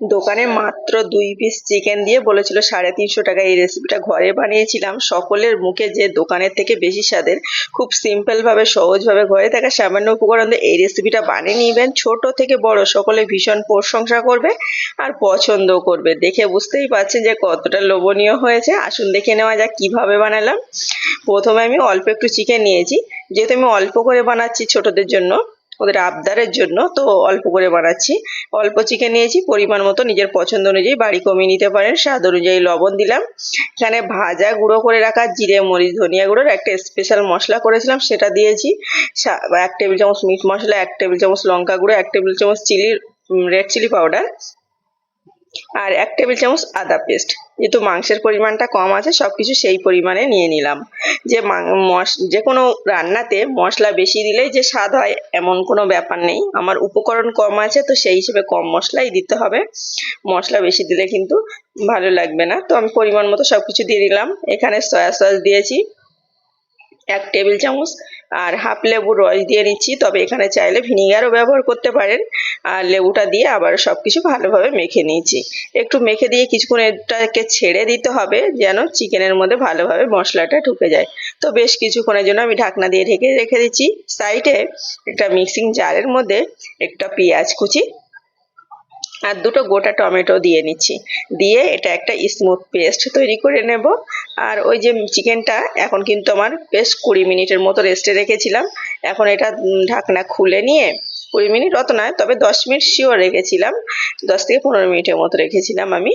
দোকানে মাত্র দুই পিস চিকেন দিয়ে বলেছিল সাড়ে তিনশো টাকা এই রেসিপিটা ঘরে বানিয়েছিলাম। সকলের মুখে যে দোকানের থেকে বেশি স্বাদের, খুব সিম্পলভাবে সহজভাবে ঘরে থাকা সামান্য উপকরণ দিয়ে এই রেসিপিটা বানিয়ে নিবেন। ছোট থেকে বড় সকলে ভীষণ প্রশংসা করবে আর পছন্দও করবে। দেখে বুঝতেই পারছেন যে কতটা লোভনীয় হয়েছে। আসুন দেখে নেওয়া যাক কীভাবে বানালাম। প্রথমে আমি অল্প একটু চিকেন নিয়েছি। যেহেতু আমি অল্প করে বানাচ্ছি ছোটদের জন্য ওদের আবদারের জন্য, তো অল্প করে বানাচ্ছি। অল্প চিকেন নিয়েছি, পরিমাণ মতো নিজের পছন্দ অনুযায়ী বাড়ি কমিয়ে নিতে পারেন। স্বাদ অনুযায়ী লবণ দিলাম। এখানে ভাজা গুঁড়ো করে রাখা জিরে, মরিচ, ধনিয়া গুঁড়োর একটা স্পেশাল মশলা করেছিলাম, সেটা দিয়েছি। এক টেবিল চামচ মিট মশলা, এক টেবিল চামচ লঙ্কা গুঁড়ো, এক টেবিল চামচ চিলি রেড চিলি পাউডার আর এক টেবিল চামচ আদা পেস্ট যেহেতু মাংসের পরিমাণটা কম আছে, সবকিছু সেই পরিমাণে নিয়ে নিলাম। যে যে কোনো রান্নাতে মশলা বেশি দিলেই যে স্বাদ হয়, এমন কোনো ব্যাপার নেই। আমার উপকরণ কম আছে, তো সেই হিসেবে কম মশলাই দিতে হবে। মশলা বেশি দিলে কিন্তু ভালো লাগবে না। তো আমি পরিমাণ মতো সবকিছু দিয়ে দিলাম। এখানে সয়া সস দিয়েছি। এক টেবিল চামচ আর হাফ লেবুর রস দিয়ে নিচ্ছি। তবে এখানে চাইলে ভিনিগারও ব্যবহার করতে পারেন। আর লেবুটা দিয়ে আবার সব কিছু ভালোভাবে মেখে নিয়েছি। একটু মেখে দিয়ে কিছুক্ষণ এটাকে ছেড়ে দিতে হবে যেন চিকেনের মধ্যে ভালোভাবে মশলাটা ঢুকে যায়। তো বেশ কিছুক্ষণের জন্য আমি ঢাকনা দিয়ে ঢেকে রেখে দিচ্ছি। সাইডে একটা মিক্সিং জারের মধ্যে একটা পেঁয়াজ কুচি আর দুটো গোটা টমেটো দিয়ে নিচ্ছি। দিয়ে এটা একটা স্মুথ পেস্ট তৈরি করে নেব। আর ওই যে চিকেনটা এখন কিন্তু আমার বেশ কুড়ি মিনিটের মতো রেস্টে রেখেছিলাম। এখন এটা ঢাকনা খুলে নিয়ে কুড়ি মিনিট অত নয়, তবে দশ মিনিট শিওর রেখেছিলাম। দশ থেকে পনেরো মিনিটের মতো রেখেছিলাম আমি।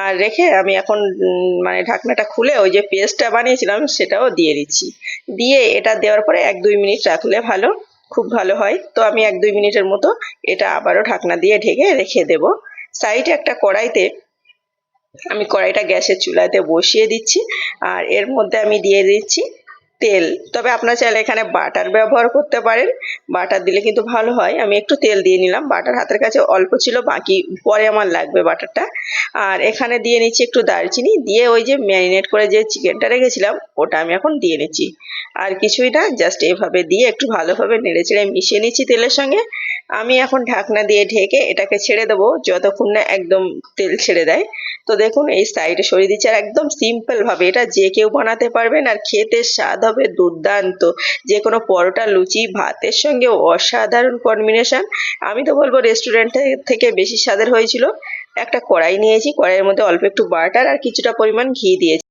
আর রেখে আমি এখন মানে ঢাকনাটা খুলে ওই যে পেস্টটা বানিয়েছিলাম সেটাও দিয়ে দিচ্ছি। দিয়ে এটা দেওয়ার পরে এক দুই মিনিট রাখলে ভালো। খুব ভালো হয়। তো আমি এক দুই মিনিটের মতো এটা আবারও ঢাকনা দিয়ে ঢেকে রেখে দেব। সাইডে একটা কড়াইতে আমি কড়াইটা গ্যাসের চুলাতে বসিয়ে দিচ্ছি। আর এর মধ্যে আমি দিয়ে দিচ্ছি তেল। তবে আপনারা চাইলে এখানে বাটার ব্যবহার করতে পারেন। বাটার দিলে কিন্তু ভালো হয়। আমি একটু তেল দিয়ে নিলাম। বাটার হাতের কাছে অল্প ছিল, বাকি পরে আমার লাগবে বাটারটা। আর এখানে দিয়ে নিচ্ছি একটু দারচিনি। দিয়ে ওই যে ম্যারিনেট করে যে চিকেনটা রেখেছিলাম, ওটা আমি এখন দিয়ে নিচ্ছি। আর কিছুই না, জাস্ট এভাবে দিয়ে একটু ভালোভাবে নেড়ে চেড়ে মিশিয়ে নিচ্ছি তেলের সঙ্গে। আমি এখন ঢাকনা দিয়ে ঢেকে এটাকে ছেড়ে দেবো। যতক্ষণ না একদম তেল ছেড়ে দেয়। তো দেখুন, এই সাইডে সরিয়ে দিচ্ছে আর একদম সিম্পল ভাবে। এটা যে কেউ বানাতে পারবেন আর খেতে স্বাদ হবে দুর্দান্ত। যে কোনো পরোটা, লুচি, ভাতের সঙ্গে অসাধারণ কম্বিনেশন আমি তো বলব রেস্টুরেন্ট থেকে বেশি স্বাদের হয়েছিল। একটা কড়াই নিয়েছি, কড়াইয়ের মধ্যে অল্প একটু বাটার আর কিছুটা পরিমাণ ঘি দিয়েছি।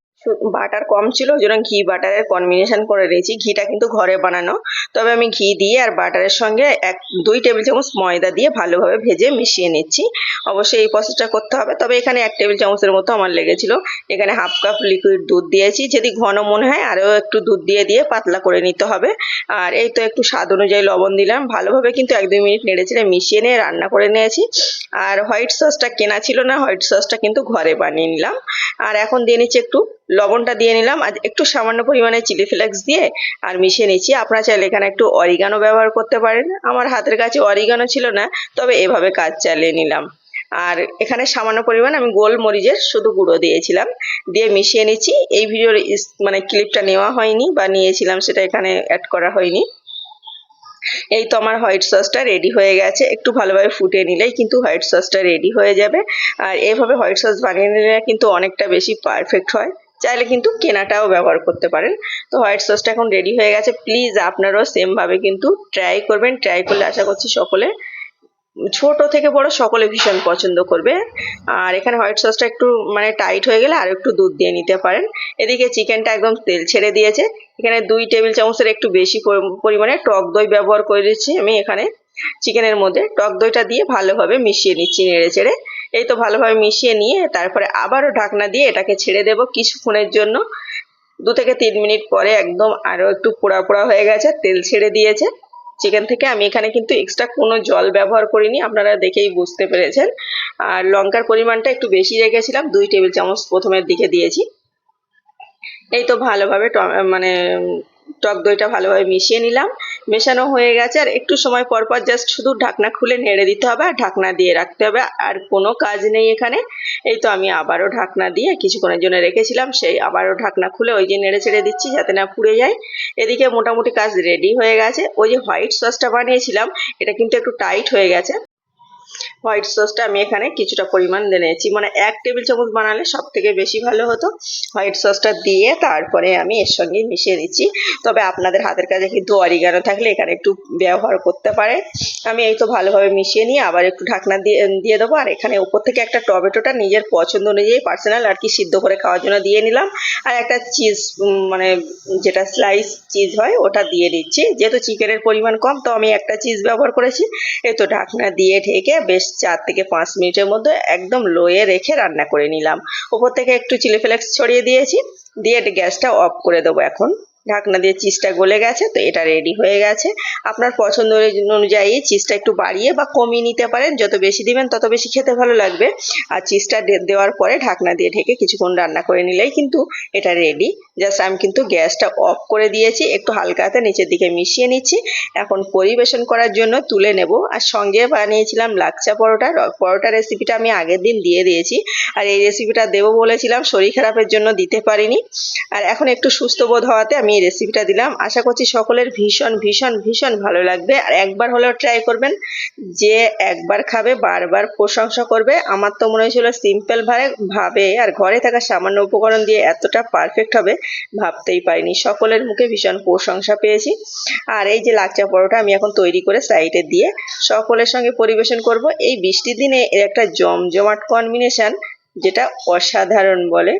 বাটার কম ছিল, ওই জন্য ঘি বাটারের কম্বিনেশন করে নিয়েছি ঘিটা কিন্তু ঘরে বানানো। তবে আমি ঘি দিয়ে আর বাটারের সঙ্গে এক, দুই টেবিল চামচ ময়দা দিয়ে ভালোভাবে ভেজে মিশিয়ে নিচ্ছি। অবশ্যই এই প্রসেসটা করতে হবে। তবে এখানে এক টেবিল চামচের মতো আমার লেগেছিল। এখানে হাফ কাপ লিকুইড দুধ দিয়েছি। যদি ঘন মনে হয়, আরও একটু দুধ দিয়ে দিয়ে পাতলা করে নিতে হবে। আর এই তো একটু স্বাদ অনুযায়ী লবণ দিলাম। ভালোভাবে কিন্তু এক দুই মিনিট নেড়ে চেড়ে মিশিয়ে নিয়ে রান্না করে নিয়েছি। আর হোয়াইট সসটা কেনা ছিল না হোয়াইট সসটা কিন্তু ঘরে বানিয়ে নিলাম। আর এখন দিয়ে নিচ্ছি একটু লবণটা দিয়ে নিলাম। আর একটু সামান্য পরিমাণে চিলি ফ্লেক্স দিয়ে আর মিশিয়ে নিচ্ছি। আপনারা চাইলে এখানে একটু অরিগানো ব্যবহার করতে পারেন। আমার হাতের কাছে অরিগানো ছিল না, তবে এভাবে কাজ চালিয়ে নিলাম। আর এখানে সামান্য পরিমাণ আমি গোলমরিচের শুধু গুঁড়ো দিয়েছিলাম। দিয়ে মিশিয়ে নিচ্ছি। এই ভিডিওর মানে ক্লিপটা নেওয়া হয়নি বা নিয়েছিলাম সেটা এখানে অ্যাড করা হয়নি। এই তো আমার হোয়াইট সসটা রেডি হয়ে গেছে। একটু ভালোভাবে ফুটিয়ে নিলেই কিন্তু হোয়াইট সসটা রেডি হয়ে যাবে। আর এইভাবে হোয়াইট সস বানিয়ে নিলে কিন্তু অনেকটা বেশি পারফেক্ট হয়। চাইলে কিন্তু কেনাটাও ব্যবহার করতে পারেন। তো হোয়াইট সসটা এখন রেডি হয়ে গেছে। প্লিজ আপনারাও সেমভাবে কিন্তু ট্রাই করবেন। ট্রাই করলে আশা করছি সকলে ছোট থেকে বড় সকলে ভীষণ পছন্দ করবে। আর এখানে হোয়াইট সসটা একটু মানে টাইট হয়ে গেলে আর একটু দুধ দিয়ে নিতে পারেন। এদিকে চিকেনটা একদম তেল ছেড়ে দিয়েছে। এখানে দুই টেবিল চামচের একটু বেশি পরি- পরিমাণে টক দই ব্যবহার করে দিচ্ছি আমি এখানে চিকেনের মধ্যে। টক দইটা দিয়ে ভালোভাবে মিশিয়ে নিচ্ছি নেড়ে চেড়ে। এই তো ভালোভাবে মিশিয়ে নিয়ে তারপরে আবারও ঢাকনা দিয়ে এটাকে ছেড়ে দেবো কিছুক্ষণের জন্য। দু থেকে তিন মিনিট পরে একদম আরও একটু পোড়া পোড়া হয়ে গেছে, তেল ছেড়ে দিয়েছে। চিকেন থেকে আমি এখানে কিন্তু এক্সট্রা কোনো জল ব্যবহার করিনি, আপনারা দেখেই বুঝতে পেরেছেন। আর লঙ্কার পরিমাণটা একটু বেশি রেখেছিলাম, দুই টেবিল চামচ প্রথমের দিকে দিয়েছি। এই তো ভালোভাবে মানে টক দইটা ভালোভাবে মিশিয়ে নিলাম। মেশানো হয়ে গেছে আর একটু সময় পর পর জাস্ট শুধু ঢাকনা খুলে নেড়ে দিতে হবে আর ঢাকনা দিয়ে রাখতে হবে। আর কোনো কাজ নেই এখানে। এই তো আমি আবারও ঢাকনা দিয়ে কিছুক্ষণের জন্য রেখেছিলাম, সেই আবারও ঢাকনা খুলে ওই যে নেড়ে ছেড়ে দিচ্ছি যাতে না পুড়ে যায়। এদিকে মোটামুটি কাজ রেডি হয়ে গেছে। ওই যে হোয়াইট সসটা বানিয়েছিলাম, এটা কিন্তু একটু টাইট হয়ে গেছে। হোয়াইট সসটা আমি এখানে কিছুটা পরিমাণ নিয়েছি। মানে এক টেবিল চামচ বানালে সব থেকে বেশি ভালো হতো। হোয়াইট সসটা দিয়ে তারপরে আমি এর সঙ্গে মিশিয়ে দিচ্ছি। তবে আপনাদের হাতের কাছে কিন্তু অরিগানো থাকলে এখানে একটু ব্যবহার করতে পারে আমি এই তো ভালোভাবে মিশিয়ে নিয়ে আবার একটু ঢাকনা দিয়ে দিয়ে দেবো। আর এখানে উপর থেকে একটা টমেটোটা নিজের পছন্দ অনুযায়ী পার্সোনাল আর কি সিদ্ধ করে খাওয়ার জন্য দিয়ে নিলাম। আর একটা চিজ মানে যেটা স্লাইস চিজ হয়, ওটা দিয়ে দিচ্ছি। যেহেতু চিকেনের পরিমাণ কম, তো আমি একটা চিজ ব্যবহার করেছি। এই তো ঢাকনা দিয়ে ঢেকে বেশ চার থেকে পাঁচ মিনিটের মধ্যে একদম লোয়ে রেখে রান্না করে নিলাম। ওপর থেকে একটু চিলি ফ্লেক্স ছড়িয়ে দিয়েছি, দিয়ে গ্যাসটা অফ করে দেবো এখন। ঢাকনা দিয়ে চিজটা গলে গেছে, তো এটা রেডি হয়ে গেছে। আপনার পছন্দ অনুযায়ী চিজটা একটু বাড়িয়ে বা কমিয়ে নিতে পারেন, যত বেশি দিবেন তত বেশি খেতে ভালো লাগবে। আর চিজটা দেওয়ার পরে ঢাকনা দিয়ে ঢেকে কিছুক্ষণ রান্না করে নিলেই কিন্তু এটা রেডি জাস্ট আমি কিন্তু গ্যাসটা অফ করে দিয়েছি, একটু হালকা হাতে নিচের দিকে মিশিয়ে নিচ্ছি। এখন পরিবেশন করার জন্য তুলে নেব। আর সঙ্গে বানিয়েছিলাম লাচ্চা পরোটা। পরোটা রেসিপিটা আমি আগের দিন দিয়ে দিয়েছি। আর এই রেসিপিটা দেবো বলেছিলাম, শরীর খারাপের জন্য দিতে পারিনি। আর এখন একটু সুস্থ বোধ হওয়াতে আমি এই রেসিপিটা দিলাম। আশা করছি সকলের ভীষণ ভীষণ ভীষণ ভালো লাগবে। আর একবার হলেও ট্রাই করবেন যে একবার খাবে, বারবার প্রশংসা করবে। আমার তো মনে হয়েছিল সিম্পল ভাবে ভাবে, আর ঘরে থাকা সামান্য উপকরণ দিয়ে এতটা পারফেক্ট হবে, ভাবতেই পারিনি। সকলের মুখে ভীষণ প্রশংসা পেয়েছি। আর এই যে লাচ্চা পরোটা আমি এখন তৈরি করে সাইডে দিয়ে সকলের সঙ্গে পরিবেশন করব। এই বৃষ্টির দিনে একটা জমজমাট কম্বিনেশন যেটা অসাধারণ বলে।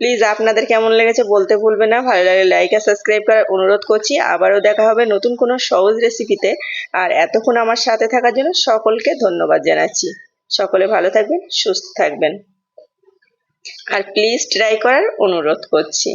প্লিজ আপনাদের কেমন লেগেছে বলতে ভুলবে না। ভালো লাগলে লাইক আর সাবস্ক্রাইব করার অনুরোধ করছি। আবারও দেখা হবে নতুন কোনো সহজ রেসিপিতে আর এতক্ষণ আমার সাথে থাকার জন্য সকলকে ধন্যবাদ জানাচ্ছি। সকলে ভালো থাকবেন, সুস্থ থাকবেন। আর প্লিজ ট্রাই করার অনুরোধ করছি।